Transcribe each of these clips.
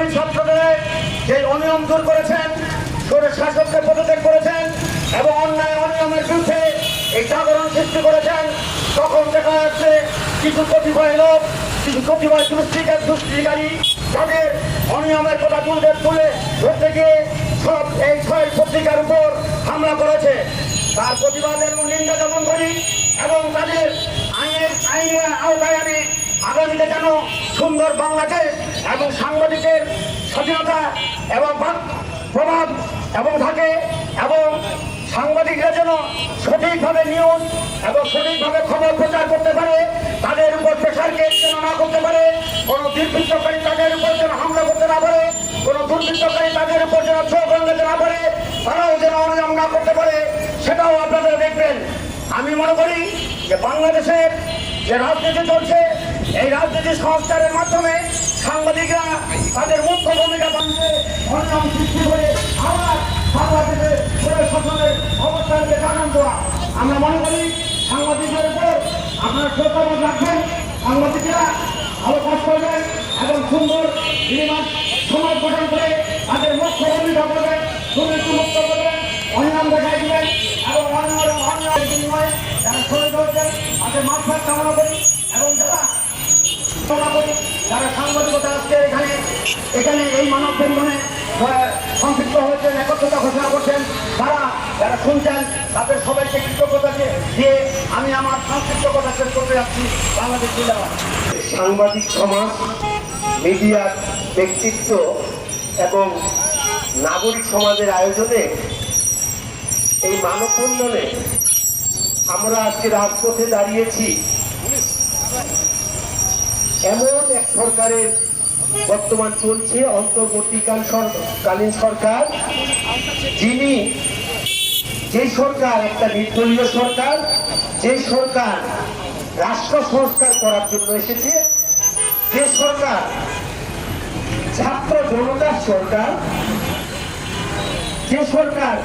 চব্বিশ সপ্তাহে যে অনিয়ম দূর করেছেন, সরে শাসককে পদত্যাগ করেছেন এবং অন্যায় অনিয়মের বিরুদ্ধে এই জাগরণ সৃষ্টি করেছেন, তখন দেখা যাচ্ছে কিছু কতিপয় লোক, কিছু কতিপয় দুষ্টিকার দুষ্টিকারী তাদের অনিয়মের কথা তুলতে তুলে ধরতে গিয়ে সব এই ছয় পত্রিকার উপর হামলা করেছে। তার প্রতিবাদের নিন্দা জ্ঞাপন করি এবং তাদের আইনের আইনের আওতায় আনে। আগামীতে যেন সুন্দর বাংলাদেশ এবং সাংবাদিকের স্বাধীনতা এবং প্রভাব এবং থাকে এবং সাংবাদিকরা যেন সঠিকভাবে নিউজ এবং সঠিকভাবে খবর প্রচার করতে পারে, তাদের উপর প্রেশারকে যেন না করতে পারে, কোনো দুর্বৃত্তকারী তাদের উপর যেন হামলা করতে না পারে, কোনো দুর্বৃত্তকারী তাদের উপর যেন চোখ রাঙাতে না পারে, তারাও যেন অনিয়ম না করতে পারে, সেটাও আপনারা দেখবেন। আমি মনে করি যে বাংলাদেশের যে রাজনীতি চলছে এই রাজনীতি সংস্কারের মাধ্যমে সাংবাদিকরা তাদের মুখ্য ভূমিকা পালনে অনিয়ম সৃষ্টি করে আবার বাংলাদেশের প্রশাসনের অবস্থানকে জানান দেওয়া। আমরা মনে করি সাংবাদিকদের উপর আপনারা শ্রদ্ধাবোধ রাখবেন সাংবাদিকরা কাজ করবেন এবং সুন্দর সমাজ গঠন করে তাদের মুখ্য ভূমিকা করবেন দুর্নীতি মুক্ত করবেন অনিয়ম দেখাই দিবেন এবং অন্য অনিয়মের বিনিময়ে যারা শহীদ হয়েছেন তাদের মাঝখান কামনা করি এবং যারা করি যারা সাংবাদিকতা আজকে এখানে এখানে এই মানব বন্ধনে সংযুক্ত হয়েছেন, একত্রতা ঘোষণা করছেন, তারা যারা শুনছেন, তাদের সবাইকে কৃতজ্ঞতা দিয়ে আমি আমার সংক্ষিপ্ত কথা শেষ করতে যাচ্ছি, বাংলাদেশ জিন্দাবাদ। সাংবাদিক সমাজ, মিডিয়ার ব্যক্তিত্ব এবং নাগরিক সমাজের আয়োজনে এই মানববন্ধনে আমরা আজকে রাজপথে দাঁড়িয়েছি। এমন এক সরকারের বর্তমান চলছে অন্তর্বর্তীকাল কালীন সরকার, যিনি যে সরকার, একটা নির্দলীয় সরকার, যে সরকার রাষ্ট্র সংস্কার করার জন্য এসেছে, যে সরকার ছাত্র জনতার সরকার, যে সরকার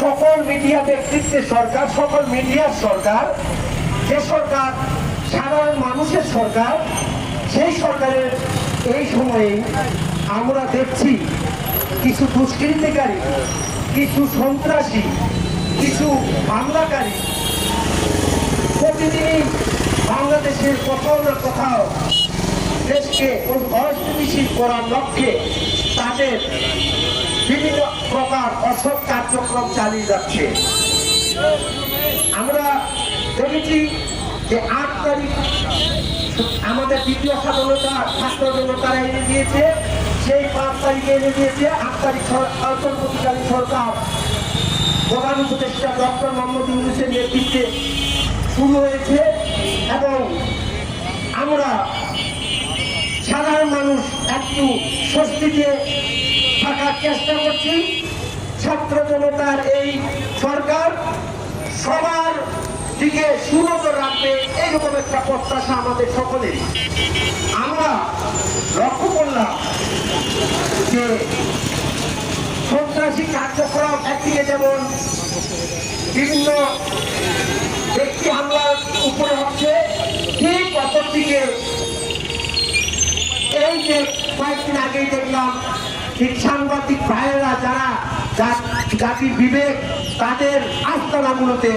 সকল মিডিয়া ব্যক্তিত্বের সরকার, সকল মিডিয়ার সরকার, যে সরকার সাধারণ মানুষের সরকার, সেই সরকারের এই সময়ে আমরা দেখছি কিছু দুষ্কৃতিকারী, কিছু সন্ত্রাসী, কিছু হামলাকারী প্রতিদিনই বাংলাদেশের কোথাও না কোথাও দেশকে অস্থিতিশীল করার লক্ষ্যে তাদের বিভিন্ন প্রকার অসৎ কার্যক্রম চালিয়ে যাচ্ছে। আমরা দেখেছি যে আট তারিখ আমাদের দ্বিতীয় স্বাধীনতা ছাত্র জনতারা এনে দিয়েছে। সেই পাঁচ তারিখে এনে দিয়েছে আট তারিখ অন্তর্বর্তীকালীন সরকার। প্রধান উপদেষ্টা ডক্টর মোহাম্মদ ইউনুসের নেতৃত্বে শুরু হয়েছে এবং আমরা সাধারণ মানুষ একটু স্বস্তিতে থাকার চেষ্টা করছি। ছাত্র জনতার এই সরকার সবার দিকে সুনজর রাখবে এইরকম একটা প্রত্যাশা আমাদের সকলেরই। আমরা লক্ষ্য করলাম যে সন্ত্রাসী কার্যক্রম একদিকে যেমন বিভিন্ন ব্যক্তি হামলার উপরে হচ্ছে, ঠিক অপরদিকে এই যে কয়েকদিন আগেই দেখলাম ঠিক সাংবাদিক ভাইয়েরা যারা জাতির বিবেক, তাদের আস্তানাগুলোতে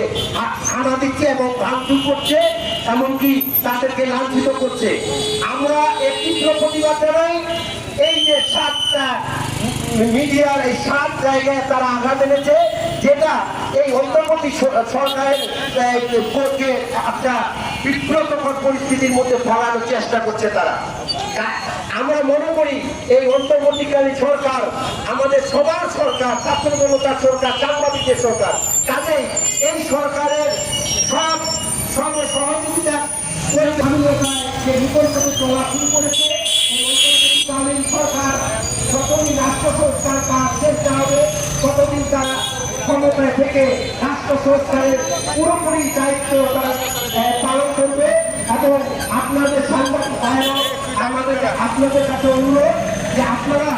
হানা দিচ্ছে এবং ভাঙচুর করছে, এমনকি তাদেরকে লাঞ্ছিত করছে। আমরা একটি প্রতিবাদ জানাই, এই যে সাতটা মিডিয়ার এই সাত জায়গায় তারা আঘাত এনেছে, যেটা এই অন্তর্বর্তী সরকারের একটা বিব্রতকর পরিস্থিতির মধ্যে ফেলানোর চেষ্টা করছে তারা। আমরা মনে করি এই অন্তর্বর্তীকালীন সরকার, আমাদের সবার সরকার, ছাত্র জনতার সরকার সাংবাদিকের সরকার। কাজেই এই সরকারের সব সঙ্গে সহযোগিতা যে বিকল্পে চলা শুরু করেছে অন্তর্বর্তীকালীন সরকার যতদিন রাষ্ট্র সংস্কার কাজ চেষ্টা হবে, ততদিন তারা ক্ষমতায় থেকে রাষ্ট্র সংস্কারের পুরোপুরি দায়িত্ব তারা পালন করবে। এবং আপনাদের সাংবাদিক আমাদের, আপনাদের কাছে অনুরোধ যে আপনারা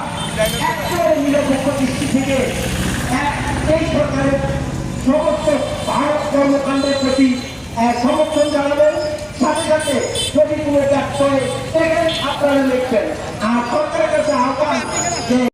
একেবারে নিরপেক্ষ দৃষ্টি থেকে এই সরকারের সমস্ত ভারত কর্মকাণ্ডের প্রতি সমর্থন জানাবেন। সাথে সাথে যদি কোনো ব্যর্থ হয়, সেখানে আপনারা লিখবেন। আর সরকারের কাছে আহ্বান যে